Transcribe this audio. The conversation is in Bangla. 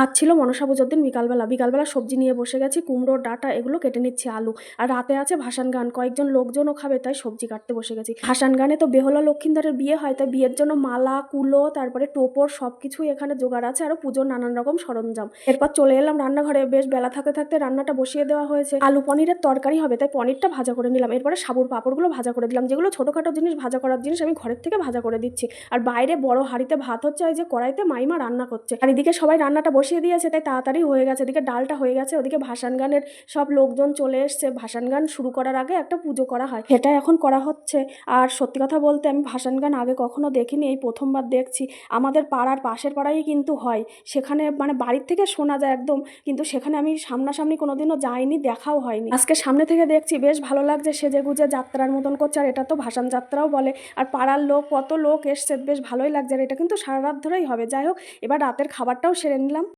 আজ ছিল মনসা পুজোর দিন, বিকালবেলা। বিকালবেলা সবজি নিয়ে বসে গেছি, কুমড়ো, ডাঁটা, এগুলো কেটে নিচ্ছি, আলু। আর রাতে আছে ভাসান গান, কয়েকজন লোকজনও খাবে, তাই সবজি কাটতে বসে গেছি। ভাসান গানে তো বেহলা লক্ষিন্দারের বিয়ে হয়, তাই বিয়ের জন্য মালা, কুলো, তারপরে টোপর সব কিছুই এখানে জোগাড় আছে, আরও পুজোর নানান রকম সরঞ্জাম। এরপর চলে এলাম রান্নাঘরে, বেশ বেলা থাকতে থাকতে রান্নাটা বসিয়ে দেওয়া হয়েছে। আলু পনিরের তরকারি হবে, তাই পনিরটা ভাজা করে নিলাম। এরপরে সাবুর পাঁপড়গুলো ভাজা করে দিলাম, যেগুলো ছোটোখাটো জিনিস, ভাজা করার জিনিস আমি ঘরের থেকে ভাজা করে দিচ্ছি। আর বাইরে বড় হাঁড়িতে ভাত হচ্ছে, ওই যে কড়াইতে মাইমা রান্না করছে। আর এদিকে সবাই রান্নাটা বসিয়ে দিয়েছে, তাই তাড়াতাড়ি হয়ে গেছে। এদিকে ডালটা হয়ে গেছে, ওদিকে ভাসান গানের সব লোকজন চলে এসছে। ভাসান গান শুরু করার আগে একটা পুজো করা হয়। সেটা এখন করা হচ্ছে। আর সত্যি কথা বলতে আমি ভাসান গান আগে কখনো দেখিনি, এই প্রথমবার দেখছি। আমাদের পাড়ার পাশের পাড়ায় কিন্তু হয়। সেখানে মানে বাড়ির থেকে শোনা যায় একদম, কিন্তু সেখানে আমি সামনাসামনি কোনোদিনও যাইনি, দেখাও হয়নি। আজকে সামনে থেকে দেখছি, বেশ ভালো লাগছে সেজে গুজে যাত্রার মতন করছে। আর এটা তো ভাসান যাত্রাও বলে। আর পাড়ার লোক, কত লোক এসছে, বেশ ভালোই লাগছে। আর এটা কিন্তু সারা রাত ধরেই হবে। যাই হোক, এবার রাতের খাবারটাও সেরে নিলাম।